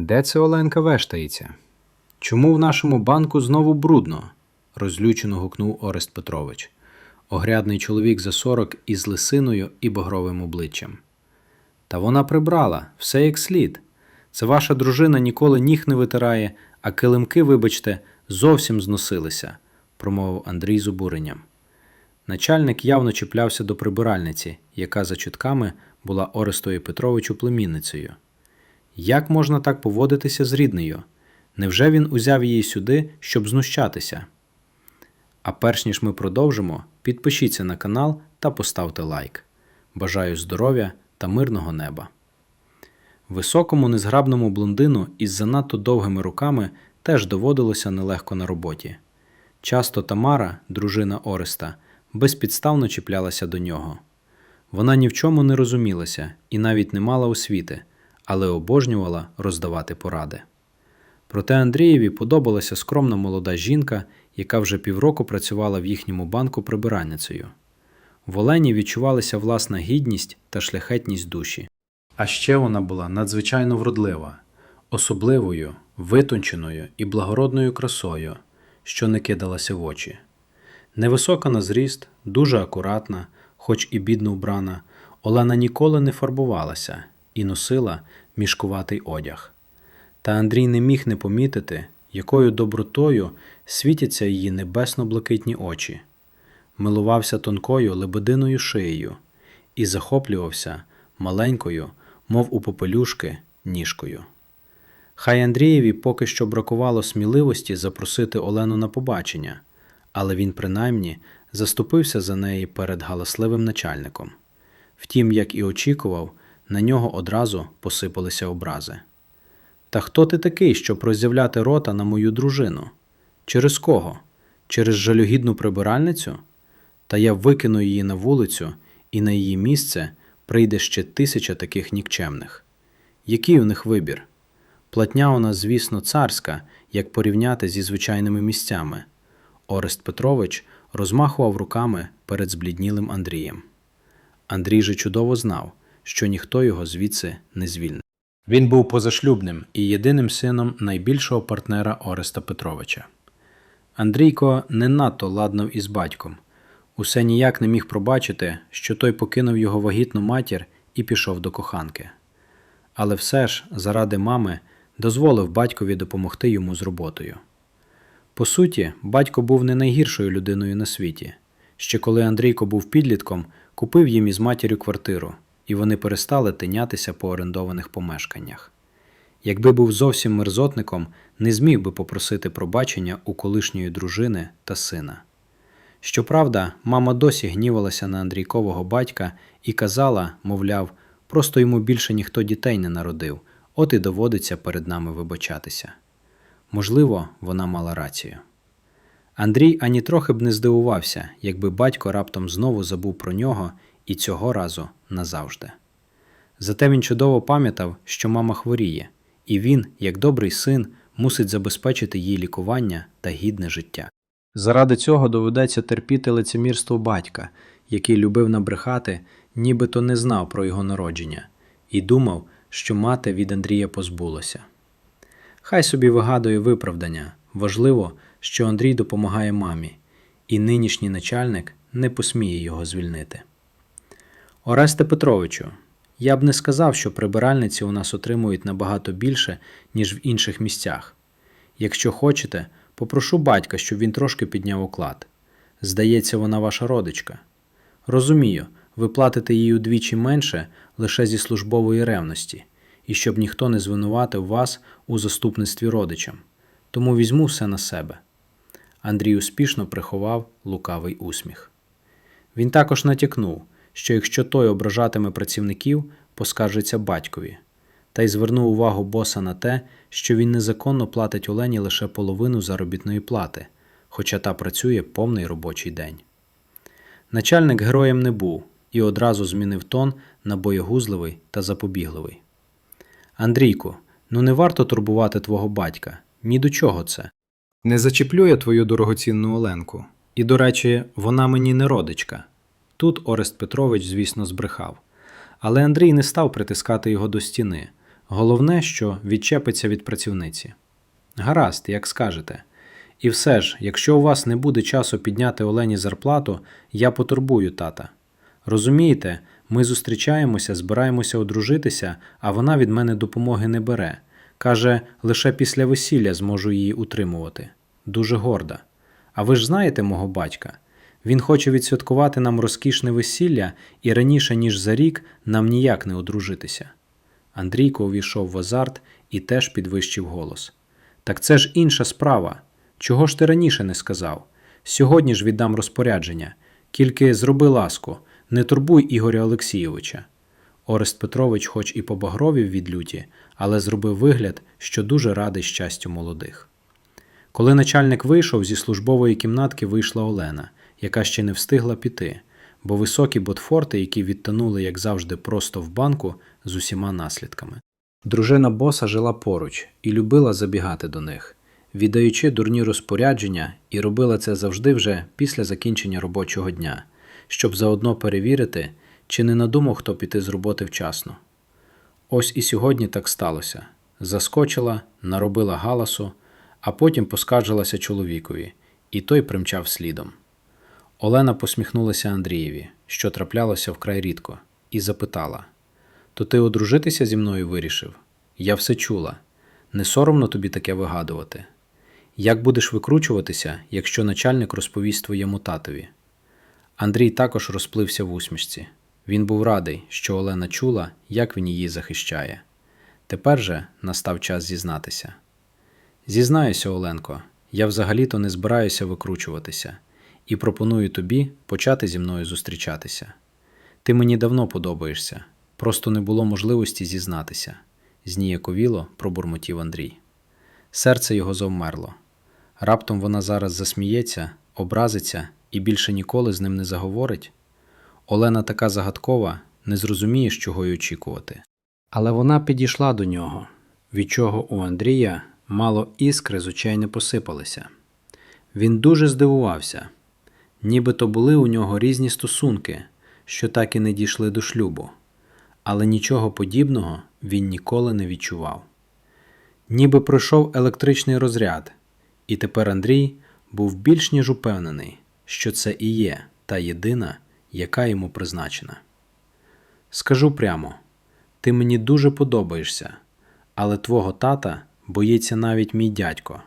Де це Оленка вештається? Чому в нашому банку знову брудно? розлючено гукнув Орест Петрович. Огрядний чоловік за сорок із лисиною і багровим обличчям. Та вона прибрала, все як слід. Це ваша дружина ніколи ніг не витирає, а килимки, вибачте, зовсім зносилися, промовив Андрій з обуренням. Начальник явно чіплявся до прибиральниці, яка за чутками була Орестою Петровичу племінницею. Як можна так поводитися з ріднею? Невже він узяв її сюди, щоб знущатися? А перш ніж ми продовжимо, підпишіться на канал та поставте лайк. Бажаю здоров'я та мирного неба. Високому незграбному блондину із занадто довгими руками теж доводилося нелегко на роботі. Часто Тамара, дружина Ореста, безпідставно чіплялася до нього. Вона ні в чому не розумілася і навіть не мала освіти, але обожнювала роздавати поради. Проте Андрієві подобалася скромна молода жінка, яка вже півроку працювала в їхньому банку прибиральницею. В Олені відчувалася власна гідність та шляхетність душі. А ще вона була надзвичайно вродлива, особливою, витонченою і благородною красою, що не кидалася в очі. Невисока на зріст, дуже акуратна, хоч і бідно вбрана, Олена ніколи не фарбувалася і носила мішкуватий одяг. Та Андрій не міг не помітити, якою добротою світяться її небесно-блакитні очі, милувався тонкою лебединою шиєю і захоплювався маленькою, мов у попелюшки, ніжкою. Хай Андрієві поки що бракувало сміливості запросити Олену на побачення, але він принаймні заступився за неї перед галасливим начальником. Втім, як і очікував, на нього одразу посипалися образи. Та хто ти такий, щоб роззявляти рота на мою дружину? Через кого? Через жалюгідну прибиральницю? Та я викину її на вулицю, і на її місце прийде ще тисяча таких нікчемних. Який у них вибір? Платня у нас, звісно, царська, як порівняти зі звичайними місцями. Орест Петрович розмахував руками перед збліднілим Андрієм. Андрій же чудово знав, що ніхто його звідси не звільнить. Він був позашлюбним і єдиним сином найбільшого партнера Ореста Петровича. Андрійко не надто ладнав із батьком. Усе ніяк не міг пробачити, що той покинув його вагітну матір і пішов до коханки. Але все ж, заради мами, дозволив батькові допомогти йому з роботою. По суті, батько був не найгіршою людиною на світі. Ще коли Андрійко був підлітком, купив їм із матір'ю квартиру, і вони перестали тинятися по орендованих помешканнях. Якби був зовсім мерзотником, не зміг би попросити пробачення у колишньої дружини та сина. Щоправда, мама досі гнівалася на Андрійкового батька і казала, мовляв, просто йому більше ніхто дітей не народив, от і доводиться перед нами вибачатися. Можливо, вона мала рацію. Андрій ані трохи б не здивувався, якби батько раптом знову забув про нього і цього разу назавжди. Зате він чудово пам'ятав, що мама хворіє, і він, як добрий син, мусить забезпечити їй лікування та гідне життя. Заради цього доведеться терпіти лицемірство батька, який любив набрехати, нібито не знав про його народження, і думав, що мати від Андрія позбулася. Хай собі вигадує виправдання. Важливо, що Андрій допомагає мамі, і нинішній начальник не посміє його звільнити. Оресте Петровичу, я б не сказав, що прибиральниці у нас отримують набагато більше, ніж в інших місцях. Якщо хочете, попрошу батька, щоб він трошки підняв оклад. Здається, вона ваша родичка. Розумію, ви платите їй удвічі менше лише зі службової ревності, і щоб ніхто не звинуватив вас у заступництві родичам. Тому візьму все на себе. Андрій успішно приховав лукавий усміх. Він також натякнув, що якщо той ображатиме працівників, поскаржиться батькові, та й звернув увагу боса на те, що він незаконно платить Олені лише половину заробітної плати, хоча та працює повний робочий день. Начальник героєм не був і одразу змінив тон на боєгузливий та запобігливий. Андрійку, ну не варто турбувати твого батька. Ні до чого це. Не зачіплю я твою дорогоцінну Оленку. І, до речі, вона мені не родичка. Тут Орест Петрович, звісно, збрехав. Але Андрій не став притискати його до стіни. Головне, що відчепиться від працівниці. Гаразд, як скажете. І все ж, якщо у вас не буде часу підняти Олені зарплату, я потурбую тата. Розумієте, ми зустрічаємося, збираємося одружитися, а вона від мене допомоги не бере. Каже, лише після весілля зможу її утримувати. Дуже горда. А ви ж знаєте мого батька? Він хоче відсвяткувати нам розкішне весілля, і раніше, ніж за рік, нам ніяк не одружитися. Андрійко увійшов в азарт і теж підвищив голос. Так це ж інша справа. Чого ж ти раніше не сказав? Сьогодні ж віддам розпорядження. Тільки зроби ласку, не турбуй Ігоря Олексійовича. Орест Петрович, хоч і побагровів від люті, але зробив вигляд, що дуже радий щастю молодих. Коли начальник вийшов, зі службової кімнатки вийшла Олена, яка ще не встигла піти, бо високі ботфорти, які відтонули, як завжди, просто в банку з усіма наслідками. Дружина боса жила поруч і любила забігати до них, віддаючи дурні розпорядження, і робила це завжди вже після закінчення робочого дня, щоб заодно перевірити, чи не надумав хто піти з роботи вчасно. Ось і сьогодні так сталося. Заскочила, наробила галасу, а потім поскаржилася чоловікові, і той примчав слідом. Олена посміхнулася Андрієві, що траплялося вкрай рідко, і запитала: То ти одружитися зі мною вирішив? Я все чула. Не соромно тобі таке вигадувати. Як будеш викручуватися, якщо начальник розповість твоєму татові? Андрій також розплився в усмішці. Він був радий, що Олена чула, як він її захищає. Тепер же настав час зізнатися. Зізнаюся, Оленко, я взагалі-то не збираюся викручуватися і пропоную тобі почати зі мною зустрічатися. Ти мені давно подобаєшся, просто не було можливості зізнатися, зніяковіло пробурмотів Андрій. Серце його завмерло. Раптом вона зараз засміється, образиться і більше ніколи з ним не заговорить. Олена така загадкова, не зрозумієш, чого й очікувати. Але вона підійшла до нього, від чого у Андрія мало іскри з очей не посипалися. Він дуже здивувався, нібито були у нього різні стосунки, що так і не дійшли до шлюбу, але нічого подібного він ніколи не відчував. Ніби пройшов електричний розряд, і тепер Андрій був більш ніж упевнений, що це і є та єдина, яка йому призначена. Скажу прямо, ти мені дуже подобаєшся, але твого тата боїться навіть мій дядько,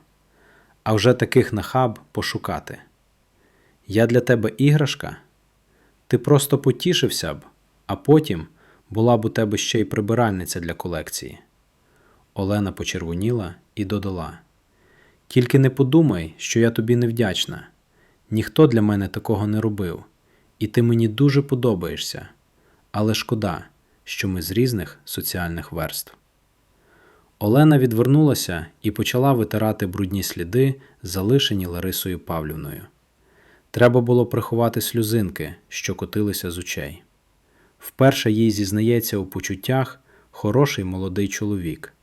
а вже таких нахаб пошукати. Я для тебе іграшка? Ти просто потішився б, а потім була б у тебе ще й прибиральниця для колекції. Олена почервоніла і додала: Тільки не подумай, що я тобі невдячна. Ніхто для мене такого не робив, і ти мені дуже подобаєшся, але шкода, що ми з різних соціальних верств. Олена відвернулася і почала витирати брудні сліди, залишені Ларисою Павлівною. Треба було приховати сльозинки, що котилися з очей. Вперше їй зізнається у почуттях хороший молодий чоловік,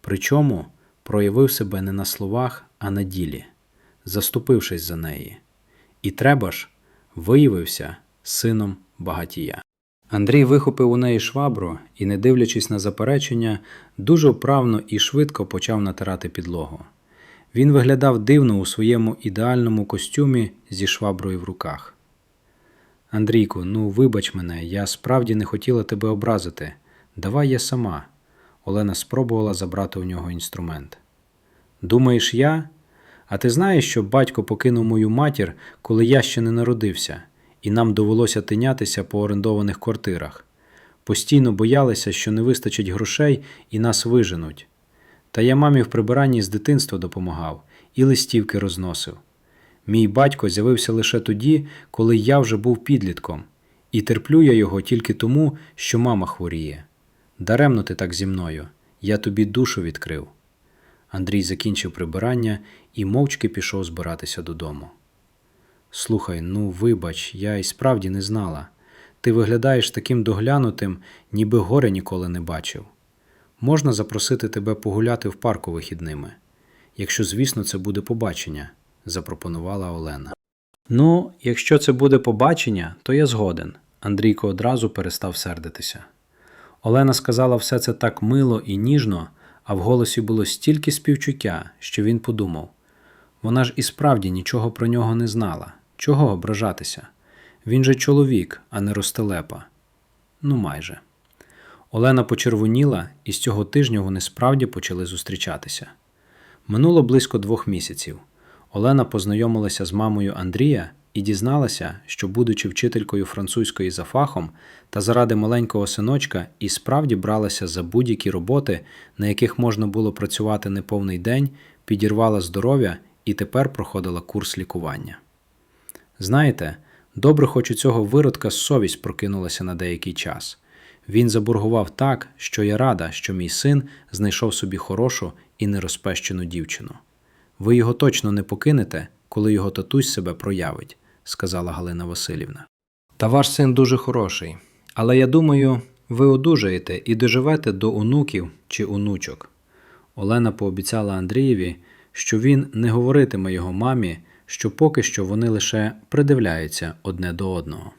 причому проявив себе не на словах, а на ділі, заступившись за неї. І треба ж виявився сином багатія. Андрій вихопив у неї швабру і, не дивлячись на заперечення, дуже вправно і швидко почав натирати підлогу. Він виглядав дивно у своєму ідеальному костюмі зі шваброю в руках. Андрійку, ну вибач мене, я справді не хотіла тебе образити. Давай я сама. Олена спробувала забрати у нього інструмент. Думаєш, я? А ти знаєш, що батько покинув мою матір, коли я ще не народився, і нам довелося тинятися по орендованих квартирах. Постійно боялися, що не вистачить грошей і нас виженуть. Та я мамі в прибиранні з дитинства допомагав і листівки розносив. Мій батько з'явився лише тоді, коли я вже був підлітком, і терплю я його тільки тому, що мама хворіє. Даремно ти так зі мною, я тобі душу відкрив. Андрій закінчив прибирання і мовчки пішов збиратися додому. Слухай, ну вибач, я й справді не знала. Ти виглядаєш таким доглянутим, ніби горя ніколи не бачив. Можна запросити тебе погуляти в парку вихідними, якщо, звісно, це буде побачення, запропонувала Олена. Ну, якщо це буде побачення, то я згоден. Андрійко одразу перестав сердитися. Олена сказала все це так мило і ніжно, а в голосі було стільки співчуття, що він подумав вона ж і справді нічого про нього не знала. Чого ображатися? Він же чоловік, а не ростелепа. Ну, майже. Олена почервоніла, і з цього тижня вони справді почали зустрічатися. Минуло близько двох місяців. Олена познайомилася з мамою Андрія і дізналася, що, будучи вчителькою французької за фахом та заради маленького синочка, і справді бралася за будь-які роботи, на яких можна було працювати неповний день, підірвала здоров'я і тепер проходила курс лікування. Знаєте, добре, хоч у цього виродка совість прокинулася на деякий час. Він заборгував так, що я рада, що мій син знайшов собі хорошу і нерозпещену дівчину. Ви його точно не покинете, коли його татусь себе проявить, сказала Галина Васильівна. Та ваш син дуже хороший, але я думаю, ви одужаєте і доживете до онуків чи онучок. Олена пообіцяла Андрієві, що він не говоритиме його мамі, що поки що вони лише придивляються одне до одного.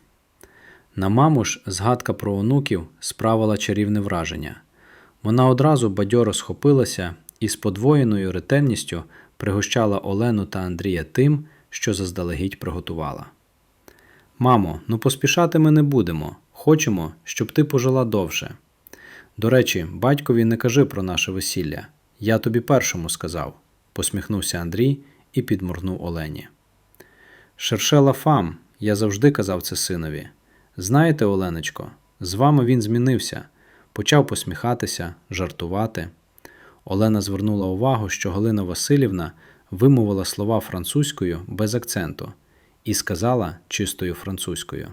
На маму ж згадка про онуків справила чарівне враження. Вона одразу бадьоро схопилася і з подвоєною ретельністю пригощала Олену та Андрія тим, що заздалегідь приготувала. Мамо, ну поспішати ми не будемо. Хочемо, щоб ти пожила довше. До речі, батькові не кажи про наше весілля. Я тобі першому сказав, посміхнувся Андрій і підморгнув Олені. Шершела фам, я завжди казав це синові. Знаєте, Оленочко, з вами він змінився, почав посміхатися, жартувати. Олена звернула увагу, що Галина Васильівна вимовила слова французькою без акценту і сказала чистою французькою: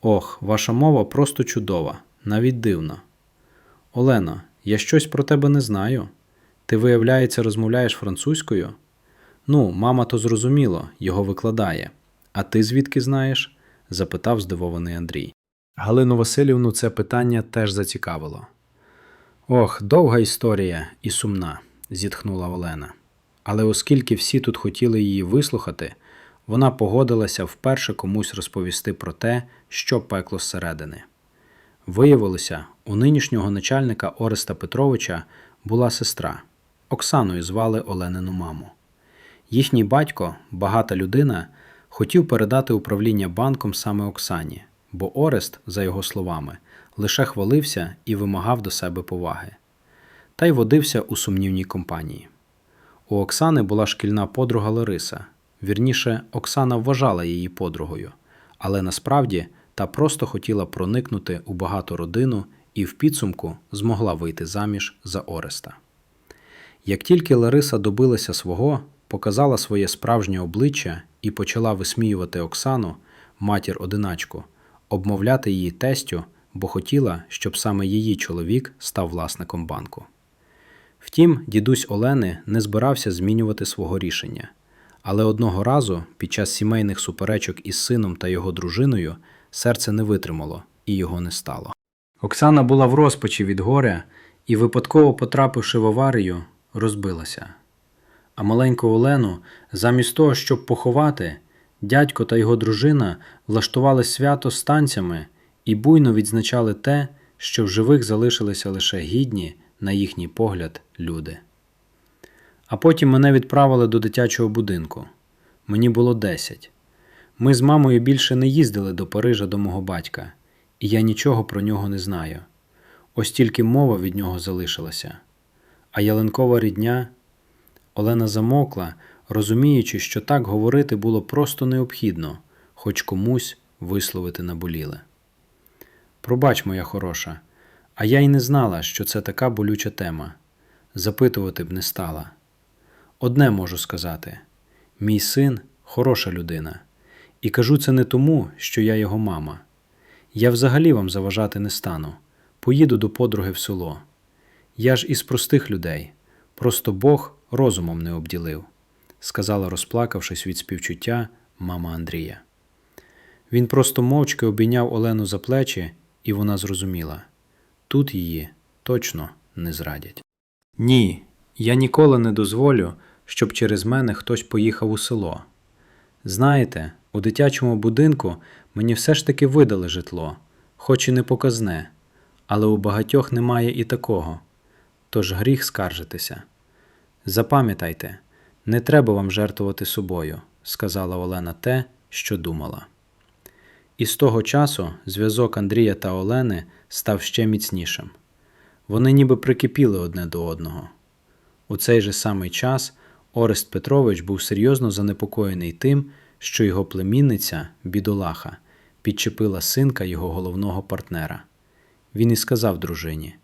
Ох, ваша мова просто чудова, навіть дивно. Олено, я щось про тебе не знаю. Ти, виявляється, розмовляєш французькою? Ну, мама то зрозуміло, його викладає. А ти звідки знаєш? Запитав здивований Андрій. Галину Васильівну це питання теж зацікавило. Ох, довга історія і сумна, зітхнула Олена. Але оскільки всі тут хотіли її вислухати, вона погодилася вперше комусь розповісти про те, що пекло зсередини. Виявилося, у нинішнього начальника Ореста Петровича була сестра. Оксаною звали Оленину маму. Їхній батько, багата людина, хотів передати управління банком саме Оксані, бо Орест, за його словами, лише хвалився і вимагав до себе поваги. Та й водився у сумнівній компанії. У Оксани була шкільна подруга Лариса. Вірніше, Оксана вважала її подругою, але насправді та просто хотіла проникнути у багату родину і в підсумку змогла вийти заміж за Ореста. Як тільки Лариса добилася свого, показала своє справжнє обличчя і почала висміювати Оксану, матір одиначку, обмовляти її тестю, бо хотіла, щоб саме її чоловік став власником банку. Втім, дідусь Олени не збирався змінювати свого рішення. Але одного разу, під час сімейних суперечок із сином та його дружиною, серце не витримало і його не стало. Оксана була в розпачі від горя і, випадково потрапивши в аварію, розбилася. А маленьку Олену, замість того, щоб поховати, дядько та його дружина влаштували свято з танцями і буйно відзначали те, що в живих залишилися лише гідні, на їхній погляд, люди. А потім мене відправили до дитячого будинку. Мені було 10. Ми з мамою більше не їздили до Парижа до мого батька, і я нічого про нього не знаю. Ось тільки мова від нього залишилася. А ялинкова рідня Олена замокла, розуміючи, що так говорити було просто необхідно, хоч комусь висловити наболіле. Пробач, моя хороша, а я й не знала, що це така болюча тема. Запитувати б не стала. Одне можу сказати: мій син хороша людина, і кажу це не тому, що я його мама. Я взагалі вам заважати не стану. Поїду до подруги в село. Я ж із простих людей, просто Бог розумом не обділив, сказала, розплакавшись від співчуття мама Андрія. Він просто мовчки обійняв Олену за плечі, і вона зрозуміла тут її точно не зрадять. Ні, я ніколи не дозволю, щоб через мене хтось поїхав у село. Знаєте, у дитячому будинку мені все ж таки видали житло, хоч і не показне, але у багатьох немає і такого. Тож гріх скаржитися. Запам'ятайте, не треба вам жертвувати собою, сказала Олена те, що думала. І з того часу зв'язок Андрія та Олени став ще міцнішим. Вони ніби прикипіли одне до одного. У цей же самий час Орест Петрович був серйозно занепокоєний тим, що його племінниця, бідолаха, підчепила синка його головного партнера. Він і сказав дружині: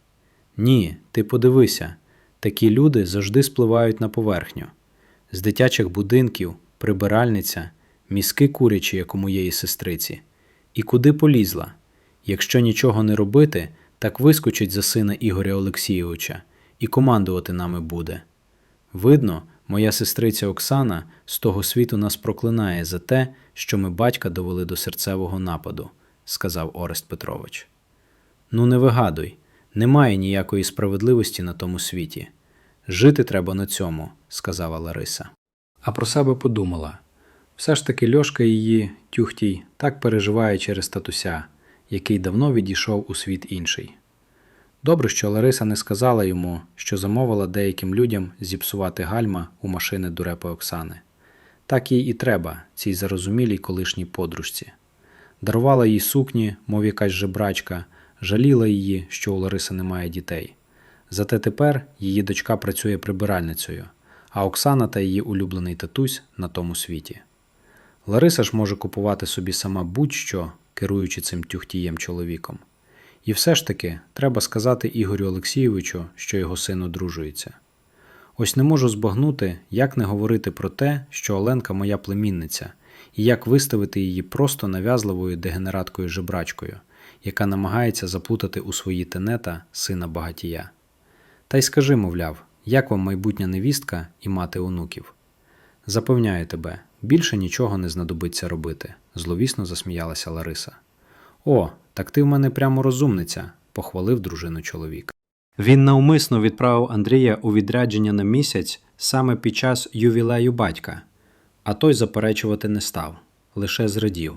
Ні, ти подивися, такі люди завжди спливають на поверхню. З дитячих будинків, прибиральниця, мізки курячі, як у моєї сестриці. І куди полізла? Якщо нічого не робити, так вискочить за сина Ігоря Олексійовича і командувати нами буде. Видно, моя сестриця Оксана з того світу нас проклинає за те, що ми батька довели до серцевого нападу, сказав Орест Петрович. Ну, не вигадуй, немає ніякої справедливості на тому світі. Жити треба на цьому, сказала Лариса. А про себе подумала. Все ж таки Льошка її, тюхтій, так переживає через татуся, який давно відійшов у світ інший. Добре, що Лариса не сказала йому, що замовила деяким людям зіпсувати гальма у машини дурепи Оксани. Так їй і треба, цій зарозумілій колишній подружці. Дарувала їй сукні, мов якась жебрачка, жаліла її, що у Лариси немає дітей. Зате тепер її дочка працює прибиральницею, а Оксана та її улюблений татусь на тому світі. Лариса ж може купувати собі сама будь-що, керуючи цим тюхтієм чоловіком. І все ж таки треба сказати Ігорю Олексійовичу, що його син одружується. Ось не можу збагнути, як не говорити про те, що Оленка моя племінниця, і як виставити її просто нав'язливою дегенераткою жебрачкою, яка намагається заплутати у свої тенета сина багатія. Та й скажи, мовляв, як вам майбутня невістка і мати онуків? Запевняю тебе, більше нічого не знадобиться робити, зловісно засміялася Лариса. О, так ти в мене прямо розумниця, похвалив дружину чоловік. Він навмисно відправив Андрія у відрядження на місяць саме під час ювілею батька, а той заперечувати не став, лише зрадів.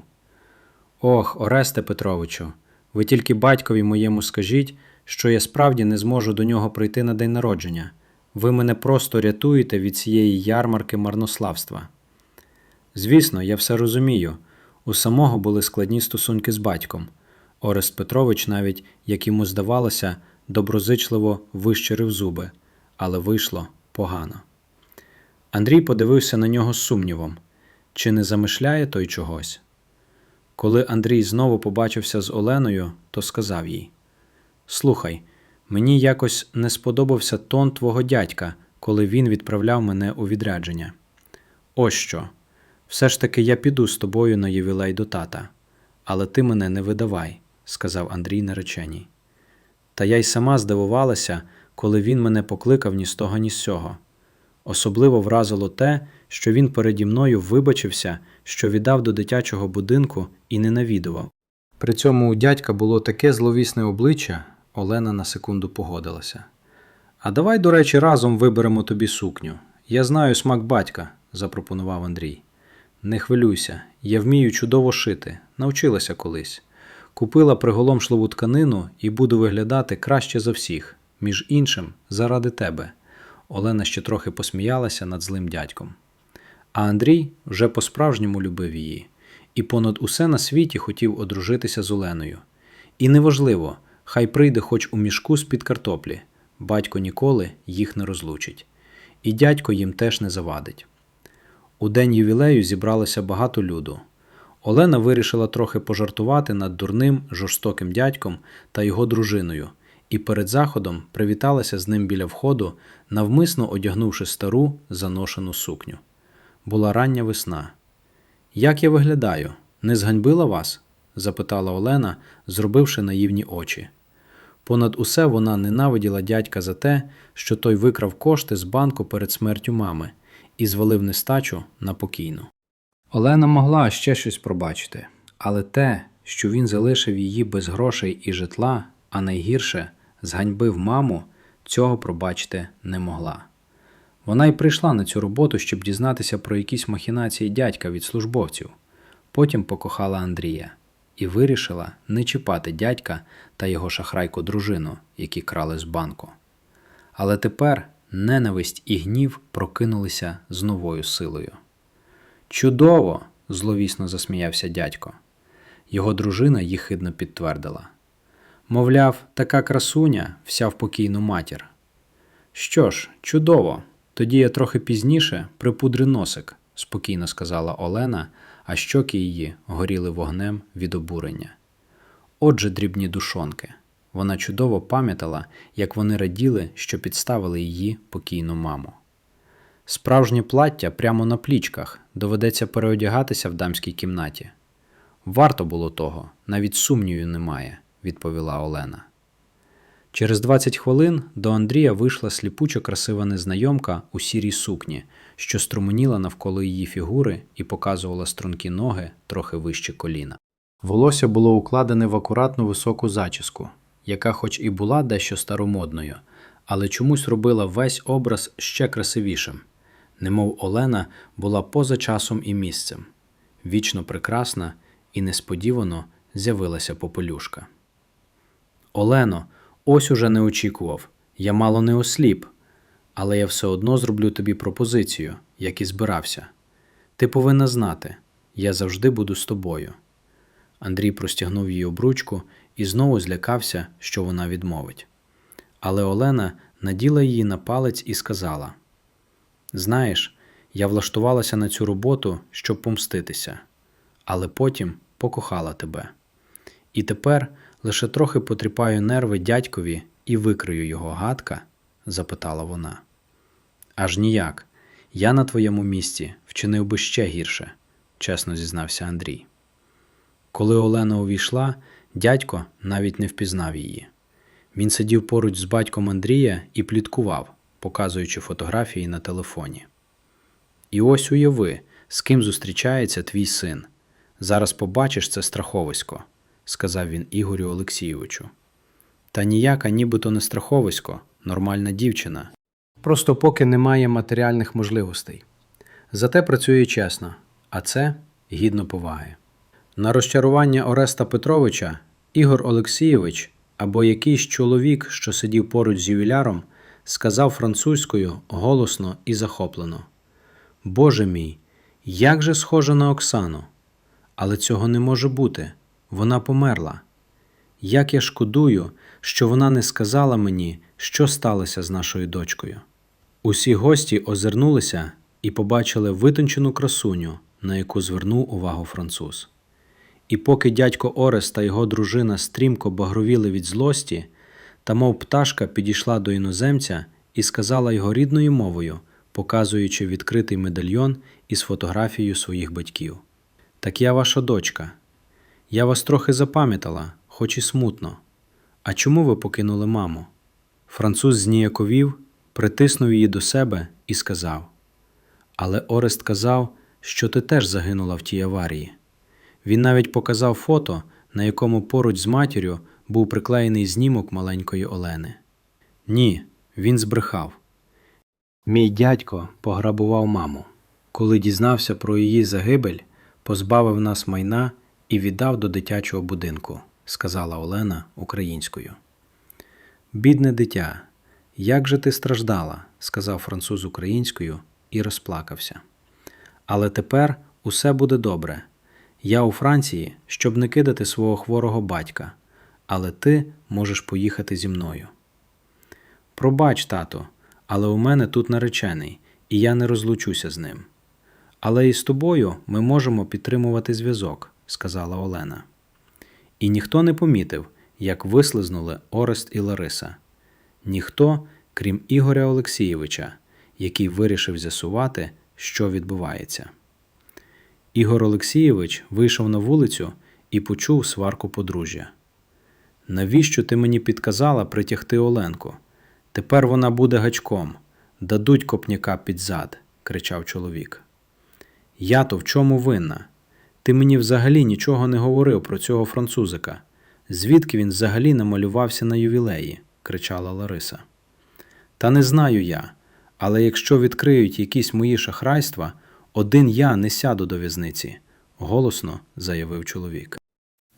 Ох, Оресте Петровичу, ви тільки батькові моєму скажіть, що я справді не зможу до нього прийти на день народження. Ви мене просто рятуєте від цієї ярмарки марнославства. Звісно, я все розумію. У самого були складні стосунки з батьком. Орест Петрович навіть, як йому здавалося, доброзичливо вищирив зуби, але вийшло погано. Андрій подивився на нього з сумнівом чи не замишляє той чогось. Коли Андрій знову побачився з Оленою, то сказав їй: Слухай, мені якось не сподобався тон твого дядька, коли він відправляв мене у відрядження. Ось що. Все ж таки я піду з тобою на ювілей до тата, але ти мене не видавай, сказав Андрій нареченій. Та я й сама здивувалася, коли він мене покликав ні з того, ні з сього. Особливо вразило те, що він переді мною вибачився, що віддав до дитячого будинку і не навідував. При цьому у дядька було таке зловісне обличчя, Олена на секунду погодилася. А давай, до речі, разом виберемо тобі сукню. Я знаю смак батька, запропонував Андрій. Не хвилюйся, я вмію чудово шити, навчилася колись. Купила приголомшливу тканину і буду виглядати краще за всіх, між іншим, заради тебе. Олена ще трохи посміялася над злим дядьком. А Андрій вже по-справжньому любив її, і понад усе на світі хотів одружитися з Оленою. І неважливо, хай прийде хоч у мішку з-під картоплі, батько ніколи їх не розлучить. І дядько їм теж не завадить. У день ювілею зібралося багато люду. Олена вирішила трохи пожартувати над дурним, жорстоким дядьком та його дружиною, і перед заходом привіталася з ним біля входу, навмисно одягнувши стару заношену сукню. Була рання весна. Як я виглядаю? Не зганьбила вас? запитала Олена, зробивши наївні очі. Понад усе вона ненавиділа дядька за те, що той викрав кошти з банку перед смертю мами і звалив нестачу на покійну. Олена могла ще щось пробачити, але те, що він залишив її без грошей і житла, а найгірше зганьбив маму, цього пробачити не могла. Вона й прийшла на цю роботу, щоб дізнатися про якісь махінації дядька від службовців. Потім покохала Андрія. і вирішила не чіпати дядька та його шахрайку дружину, які крали з банку. Але тепер ненависть і гнів прокинулися з новою силою. Чудово! зловісно засміявся дядько. Його дружина їхидно підтвердила. Мовляв, така красуня вся в покійну матір. Що ж, чудово, тоді я трохи пізніше припудри носик, спокійно сказала Олена, а щоки її горіли вогнем від обурення. Отже, дрібні душонки. Вона чудово пам'ятала, як вони раділи, що підставили її покійну маму. Справжнє плаття прямо на плічках, доведеться переодягатися в дамській кімнаті. Варто було того, навіть сумнівів немає, відповіла Олена. Через 20 хвилин до Андрія вийшла сліпучо красива незнайомка у сірій сукні, що струменіла навколо її фігури і показувала стрункі ноги трохи вище коліна. Волосся було укладене в акуратну високу зачіску, яка, хоч і була дещо старомодною, але чомусь робила весь образ ще красивішим, немов Олена була поза часом і місцем, вічно прекрасна і несподівано з'явилася попелюшка. Олено, ось уже не очікував. Я мало не осліп, але я все одно зроблю тобі пропозицію, як і збирався. Ти повинна знати, я завжди буду з тобою. Андрій простягнув їй обручку і знову злякався, що вона відмовить. Але Олена наділа її на палець і сказала: Знаєш, я влаштувалася на цю роботу, щоб помститися, але потім покохала тебе. І тепер лише трохи потріпаю нерви дядькові і викрию його гадка? запитала вона. Аж ніяк. Я на твоєму місці вчинив би ще гірше, чесно зізнався Андрій. Коли Олена увійшла, дядько навіть не впізнав її. Він сидів поруч з батьком Андрія і пліткував, показуючи фотографії на телефоні. І ось уяви, з ким зустрічається твій син. Зараз побачиш це страховисько, сказав він Ігорю Олексійовичу. Та ніяка нібито не страховисько, нормальна дівчина. Просто поки немає матеріальних можливостей. Зате працює чесно, а це гідно поваги. На розчарування Ореста Петровича Ігор Олексійович або якийсь чоловік, що сидів поруч з ювіляром, сказав французькою голосно і захоплено: Боже мій, як же схожа на Оксану! Але цього не може бути. Вона померла. Як я шкодую, що вона не сказала мені, що сталося з нашою дочкою. Усі гості озирнулися і побачили витончену красуню, на яку звернув увагу француз. І поки дядько Орес та його дружина стрімко багровіли від злості, та мов пташка підійшла до іноземця і сказала його рідною мовою, показуючи відкритий медальйон із фотографією своїх батьків. Так я ваша дочка. Я вас трохи запам'ятала, хоч і смутно. А чому ви покинули маму? Француз зніяковів, притиснув її до себе і сказав: Але Орест казав, що ти теж загинула в тій аварії. Він навіть показав фото, на якому поруч з матір'ю був приклеєний знімок маленької Олени. Ні, він збрехав. Мій дядько пограбував маму. Коли дізнався про її загибель, позбавив нас майна і віддав до дитячого будинку, сказала Олена українською. Бідне дитя, як же ти страждала, сказав француз українською і розплакався. Але тепер усе буде добре. Я у Франції, щоб не кидати свого хворого батька, але ти можеш поїхати зі мною. Пробач, тато, але у мене тут наречений, і я не розлучуся з ним. Але і з тобою ми можемо підтримувати зв'язок, сказала Олена. І ніхто не помітив, як вислизнули Орест і Лариса. Ніхто, крім Ігоря Олексійовича, який вирішив з'ясувати, що відбувається. Ігор Олексійович вийшов на вулицю і почув сварку подружжя. Навіщо ти мені підказала притягти Оленку? Тепер вона буде гачком. Дадуть копняка під зад, кричав чоловік. Я то в чому винна? Ти мені взагалі нічого не говорив про цього французика. Звідки він взагалі намалювався на ювілеї? кричала Лариса. Та не знаю я, але якщо відкриють якісь мої шахрайства, один я не сяду до в'язниці, голосно заявив чоловік.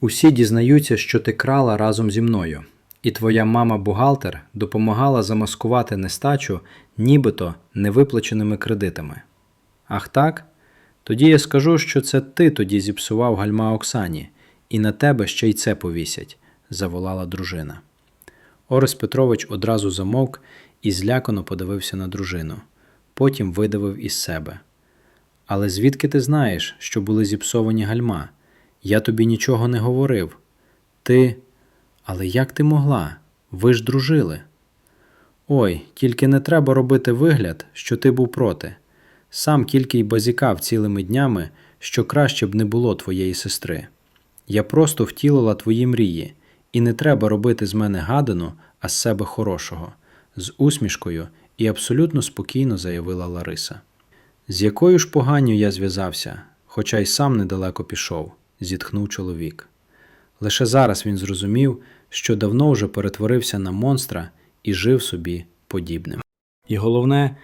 Усі дізнаються, що ти крала разом зі мною, і твоя мама-бухгалтер допомагала замаскувати нестачу нібито невиплаченими кредитами. Ах так? Тоді я скажу, що це ти тоді зіпсував гальма Оксані, і на тебе ще й це повісять, заволала дружина. Орес Петрович одразу замовк і злякано подивився на дружину. Потім видавив із себе. Але звідки ти знаєш, що були зіпсовані гальма? Я тобі нічого не говорив. Ти. Але як ти могла? Ви ж дружили. Ой, тільки не треба робити вигляд, що ти був проти. Сам тільки й базікав цілими днями, що краще б не було твоєї сестри. Я просто втілила твої мрії, і не треба робити з мене гадану, а з себе хорошого, з усмішкою і абсолютно спокійно заявила Лариса. З якою ж поганню я зв'язався, хоча й сам недалеко пішов, зітхнув чоловік. Лише зараз він зрозумів, що давно вже перетворився на монстра і жив собі подібним. І головне,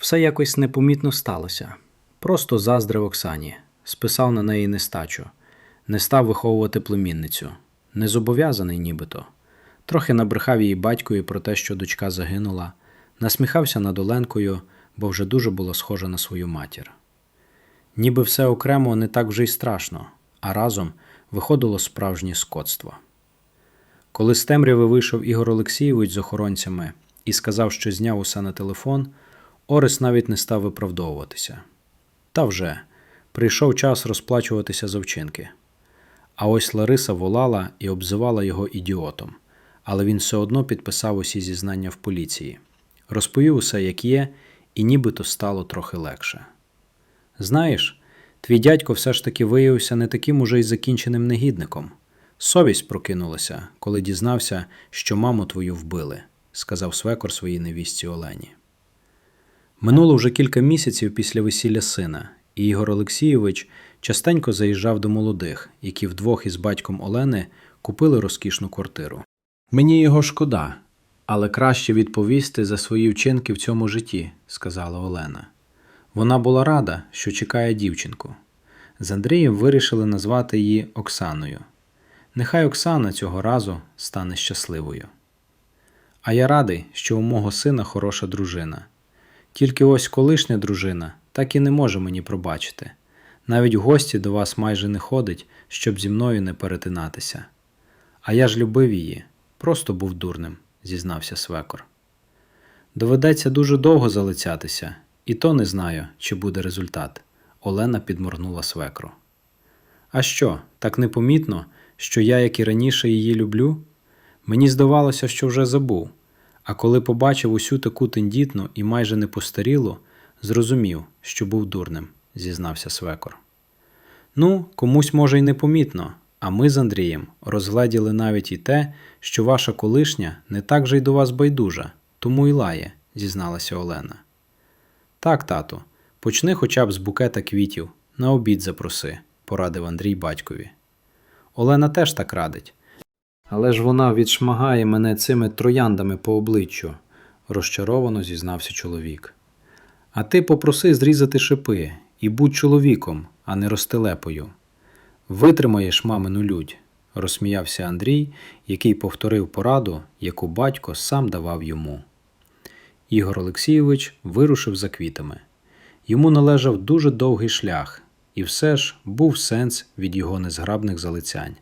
все якось непомітно сталося. Просто заздрив Оксані, списав на неї нестачу, не став виховувати племінницю, не зобов'язаний нібито. Трохи набрехав її батькові про те, що дочка загинула, насміхався над Оленкою, бо вже дуже було схоже на свою матір. Ніби все окремо не так вже й страшно, а разом виходило справжнє скотство. Коли з темряви вийшов Ігор Олексійович з охоронцями і сказав, що зняв усе на телефон, Орес навіть не став виправдовуватися. Та вже прийшов час розплачуватися за вчинки. А ось Лариса волала і обзивала його ідіотом, але він все одно підписав усі зізнання в поліції, розповів усе, як є, і нібито стало трохи легше. Знаєш, твій дядько все ж таки виявився не таким уже й закінченим негідником. Совість прокинулася, коли дізнався, що маму твою вбили, сказав свекор своїй невістці Олені. Минуло вже кілька місяців після весілля сина, і Ігор Олексійович частенько заїжджав до молодих, які вдвох із батьком Олени купили розкішну квартиру. Мені його шкода, але краще відповісти за свої вчинки в цьому житті, сказала Олена. Вона була рада, що чекає дівчинку. З Андрієм вирішили назвати її Оксаною. Нехай Оксана цього разу стане щасливою. А я радий, що у мого сина хороша дружина. Тільки ось колишня дружина так і не може мені пробачити. Навіть гості до вас майже не ходить, щоб зі мною не перетинатися. А я ж любив її, просто був дурним, зізнався свекор. Доведеться дуже довго залицятися, і то не знаю, чи буде результат. Олена підморгнула свекру. А що, так непомітно, що я, як і раніше, її люблю? Мені здавалося, що вже забув, а коли побачив усю таку тендітну і майже не постарілу, зрозумів, що був дурним, зізнався свекор. Ну, комусь може й непомітно, а ми з Андрієм розгледіли навіть і те, що ваша колишня не так же й до вас байдужа, тому й лає, зізналася Олена. Так, тату, почни хоча б з букета квітів, на обід запроси, порадив Андрій батькові. Олена теж так радить. Але ж вона відшмагає мене цими трояндами по обличчю, розчаровано зізнався чоловік. А ти попроси зрізати шипи і будь чоловіком, а не розтелепою. Витримаєш мамину людь, розсміявся Андрій, який повторив пораду, яку батько сам давав йому. Ігор Олексійович вирушив за квітами. Йому належав дуже довгий шлях, і все ж був сенс від його незграбних залицянь.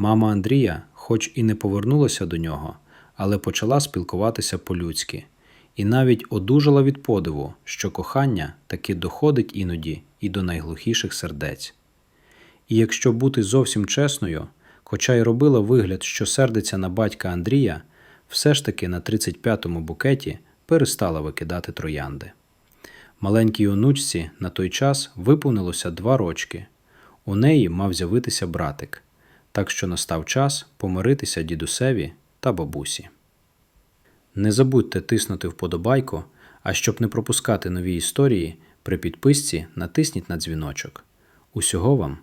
Мама Андрія, хоч і не повернулася до нього, але почала спілкуватися по-людськи, і навіть одужала від подиву, що кохання таки доходить іноді і до найглухіших сердець. І якщо бути зовсім чесною, хоча й робила вигляд, що сердиться на батька Андрія, все ж таки на 35-му букеті перестала викидати троянди. Маленькій онучці на той час виповнилося два рочки. У неї мав з'явитися братик, так що настав час помиритися дідусеві та бабусі. Не забудьте тиснути вподобайку, а щоб не пропускати нові історії, при підписці натисніть на дзвіночок. Усього вам